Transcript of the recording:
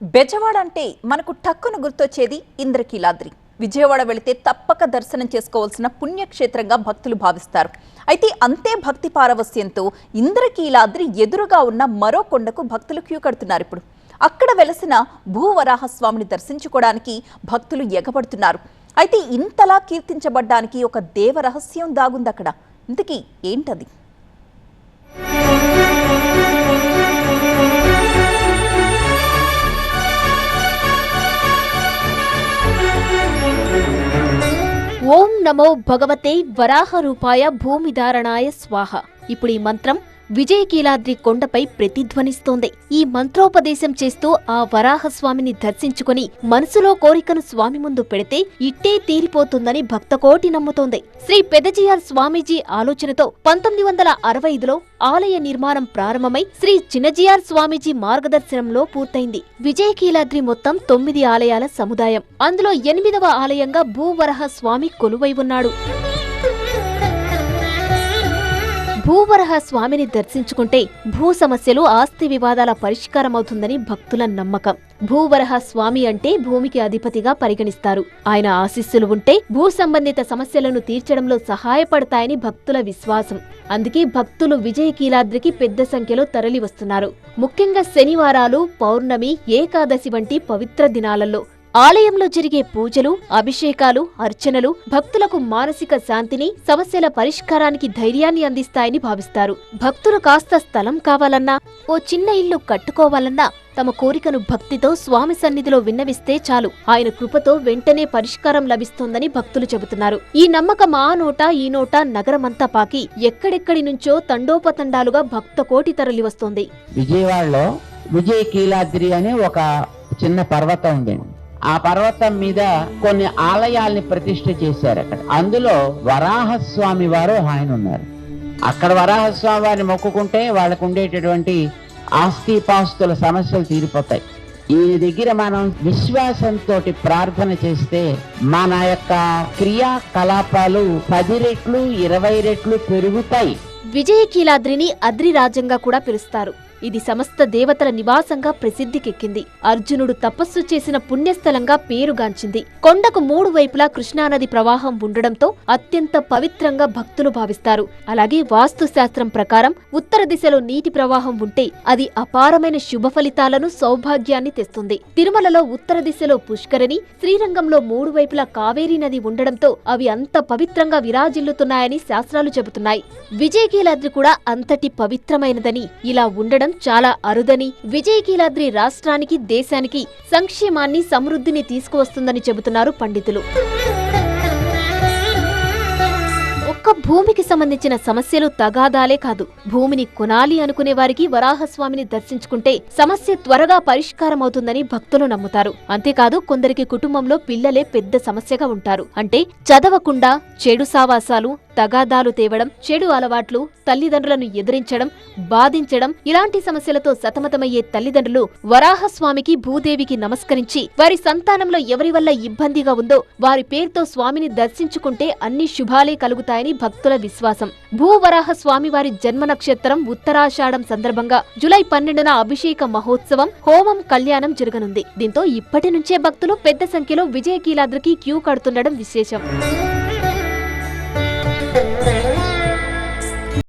బెజవాడ అంటే మనకు టక్కును గుర్తొచ్చేది ఇంద్రకీలాద్రి. విజయవాడ వెళితే తప్పక దర్శనం చేసుకోవాల్సిన పుణ్యక్షేత్రంగా భక్తులు భావిస్తారు. అయితే అంతే భక్తి పారవస్యంతో ఇంద్రకీలాద్రి ఎదురుగా ఉన్న మరో కొండకు భక్తులు క్యూ కడుతున్నారు ఇప్పుడు. అక్కడ వెలసిన భూవరాహస్వామిని దర్శించుకోవడానికి భక్తులు ఎగబడుతున్నారు. అయితే ఇంతలా కీర్తించబడ్డానికి ఒక దేవరహస్యం దాగుంది అక్కడ ఇంతకీ ఏంటది? నమో భగవతే వరాహ రూపాయ భూమిధారణాయ స్వాహ. ఇప్పుడు ఈ మంత్రం విజయకీలాద్రి కొండపై ప్రతిధ్వనిస్తోంది. ఈ మంత్రోపదేశం చేస్తూ ఆ వరాహస్వామిని దర్శించుకుని మనసులో కోరికను స్వామి ముందు పెడితే ఇట్టే తీరిపోతుందని భక్తకోటి నమ్ముతోంది. శ్రీ పెదజియార్ స్వామీజీ ఆలోచనతో పంతొమ్మిది వందల అరవై ఐదులో ఆలయ నిర్మాణం ప్రారంభమై శ్రీ చిన్నజియార్ స్వామీజీ మార్గదర్శనంలో పూర్తయింది. విజయకీలాద్రి మొత్తం తొమ్మిది ఆలయాల సముదాయం. అందులో ఎనిమిదవ ఆలయంగా భూవరహ స్వామి కొలువై ఉన్నాడు. భూవరహ స్వామిని దర్శించుకుంటే భూ సమస్యలు ఆస్తి వివాదాల పరిష్కారమవుతుందని భక్తుల నమ్మకం. భూవరహ స్వామి అంటే భూమికి అధిపతిగా పరిగణిస్తారు. ఆయన ఆశీస్సులు ఉంటే భూ సంబంధిత సమస్యలను తీర్చడంలో సహాయపడతాయని భక్తుల విశ్వాసం. అందుకే భక్తులు విజయకీలాద్రికి పెద్ద సంఖ్యలో తరలి వస్తున్నారు ముఖ్యంగా శనివారాలు పౌర్ణమి ఏకాదశి వంటి పవిత్ర దినాలలో ఆలయంలో జరిగే పూజలు అభిషేకాలు అర్చనలు భక్తులకు మానసిక శాంతిని సమస్యల పరిష్కారానికి ధైర్యాన్ని అందిస్తాయని భావిస్తారు. భక్తులు కాస్త స్థలం కావాలన్నా ఓ చిన్న ఇల్లు కట్టుకోవాలన్నా తమ కోరికను భక్తితో స్వామి సన్నిధిలో విన్నవిస్తే చాలు. ఆయన కృపతో వెంటనే పరిష్కారం లభిస్తోందని భక్తులు చెబుతున్నారు. ఈ నమ్మకం ఆ నోట ఈ నోట నగరమంతా పాకి ఎక్కడెక్కడి నుంచో తండోపతండాలుగా భక్త కోటి తరలి వస్తోంది విజయవాడలో విజయ కీలాద్రి అనే ఒక చిన్న పర్వతం ఉందండి ఆ పర్వతం మీద కొన్ని ఆలయాల్ని ప్రతిష్ఠ చేశారు అక్కడ. అందులో వరాహస్వామి వారు ఆయన ఉన్నారు. అక్కడ వరాహస్వామి వారిని మొక్కుకుంటే వాళ్ళకు ఉండేటటువంటి ఆస్తిపాస్తుల సమస్యలు తీరిపోతాయి. ఈయన దగ్గర మనం విశ్వాసంతో ప్రార్థన చేస్తే మన యొక్క క్రియాకలాపాలు పది రెట్లు ఇరవై రెట్లు పెరుగుతాయి. విజయకీలాద్రిని అద్రిరాజంగా కూడా పిలుస్తారు. ఇది సమస్త దేవతల నివాసంగా ప్రసిద్ధికెక్కింది. అర్జునుడు తపస్సు చేసిన పుణ్యస్థలంగా పేరుగాంచింది. కొండకు మూడు వైపులా కృష్ణానది ప్రవాహం ఉండడంతో అత్యంత పవిత్రంగా భక్తులు భావిస్తారు. అలాగే వాస్తుశాస్త్రం ప్రకారం ఉత్తర దిశలో నీటి ప్రవాహం ఉంటే అది అపారమైన శుభ ఫలితాలను సౌభాగ్యాన్ని తెస్తుంది. తిరుమలలో ఉత్తర దిశలో పుష్కరిణి శ్రీరంగంలో మూడు వైపులా కావేరీ నది ఉండడంతో అవి అంత పవిత్రంగా విరాజిల్లుతున్నాయని శాస్త్రాలు చెబుతున్నాయి. విజయకీలాద్రి కూడా అంతటి పవిత్రమైనదని ఇలా ఉండడం చాలా అరుదని. విజయకీలాద్రి రాష్ట్రానికి దేశానికి సంక్షేమాన్ని సమృద్ధిని తీసుకువస్తుందని చెబుతున్నారు పండితులు. ఒక్క భూమికి సంబంధించిన సమస్యలు తగాదాలే కాదు. భూమిని కొనాలి అనుకునే వారికి వరాహస్వామిని దర్శించుకుంటే సమస్య త్వరగా పరిష్కారం అవుతుందని భక్తులు నమ్ముతారు. అంతేకాదు కొందరికి కుటుంబంలో పిల్లలే పెద్ద సమస్యగా ఉంటారు. అంటే చదవకుండా చెడు సావాసాలు తగాదాలు తేవడం చెడు అలవాట్లు తల్లిదండ్రులను ఎదిరించడం బాధించడం ఇలాంటి సమస్యలతో సతమతమయ్యే తల్లిదండ్రులు వరాహస్వామికి భూదేవికి నమస్కరించి వారి సంతానంలో ఎవరి వల్ల ఇబ్బందిగా ఉందో వారి పేరుతో స్వామిని దర్శించుకుంటే అన్ని శుభాలే కలుగుతాయని భక్తుల విశ్వాసం. భూవరాహ స్వామి వారి జన్మ నక్షత్రం ఉత్తరాషాఢం సందర్భంగా జులై పన్నెండున అభిషేక మహోత్సవం హోమం కళ్యాణం జరగనుంది. దీంతో ఇప్పటి నుంచే భక్తులు పెద్ద సంఖ్యలో విజయకీలాద్రికి క్యూ కడుతుండడం విశేషం.